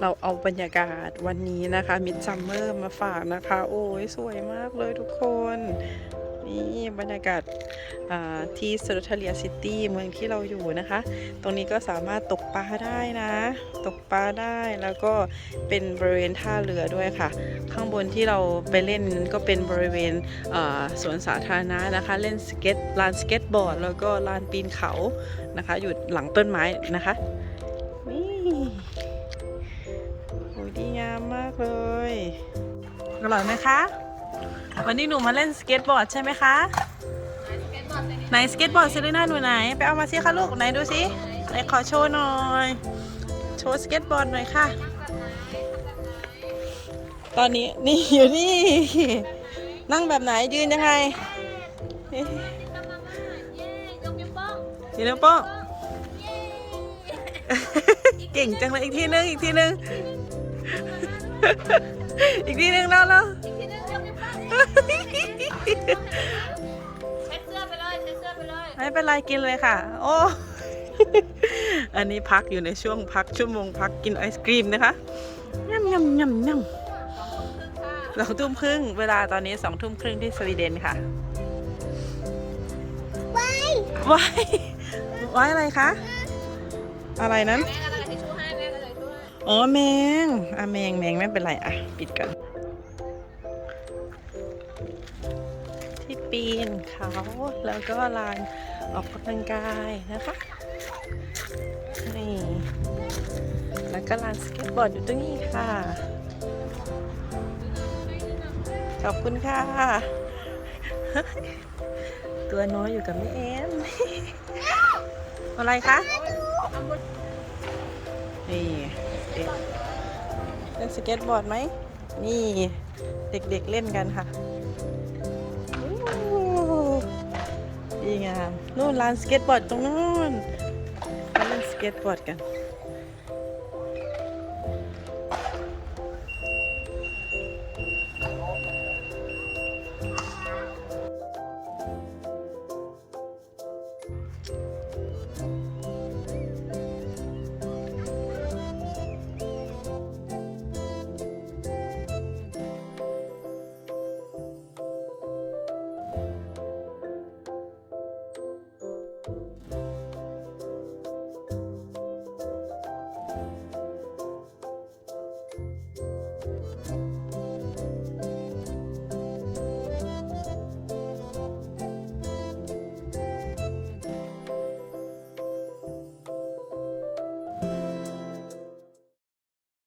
เราเอาบรรยากาศวันนี้นะคะมิดซัมเมอร์มาฝากนะคะ โอ้ยสวยมากเลยทุกคน นี่บรรยากาศาที่สุรทเลียซิตี้เมืองที่เราอยู่นะคะ ตรงนี้ก็สามารถตกปลาได้นะ ตกปลาได้แล้วก็เป็นบริเวณท่าเรือด้วยค่ะ ข้างบนที่เราไปเล่นก็เป็นบริเวณเสวนสาธารณะนะคะ เล่นสเก็ตลานสเก็ตบอร์ด แล้วก็ลานปีนเขานะคะ อยู่หลังต้นไม้นะคะ อร่อยไหมคะ วันนี้หนูมาเล่นสเก็ตบอร์ดใช่ไหมคะ ไหนสเก็ตบอร์ดเซเลน่าหนูไหน ไปเอามาสิคะลูกไหนดูสิไหนขอโชว์หน่อย โชว์สเก็ตบอร์ดหน่อยค่ะ ตอนนี้นี่อยู่นี่ นั่งแบบไหนยืนยังไงยืนนิ้วโป้งเก่งจังเลยอีกทีนึงอีกทีนึง อีกทีนึงแล้วแล้วเช็ดเสื้อไปเลยเช็ดเสื้อไปเลยไม่เป็นไรกินเลยค่ะ โอ้ อันนี้พักอยู่ในช่วงพักชั่วโมงพักกินไอศกรีมนะคะยำยำยำยำสองทุ่มครึ่งเวลาตอนนี้สองทุ่มครึ่งที่สวีเดนค่ะว้ายว้ายว้ายอะไรคะ อะไรนั้น อ๋อแมงอะแมงแมงไม่เป็นไรอะ ปิดกันที่ปีนเขาแล้วก็ลานออกกำลังกายนะคะนี่แล้วก็ลานสเก็ตบอร์ดอยู่ตรงนี้ค่ะ ขอบคุณค่ะ ตัวน้อยอยู่กับแม่แอนอะไรคะนี่ เล่นสเก็ตบอร์ดไหม นี่เด็กๆเเล่นกันค่ะดีงามนู่นลานสเก็ตบอร์ดตรงนู้นมาเล่นสเก็ตบอร์ดกัน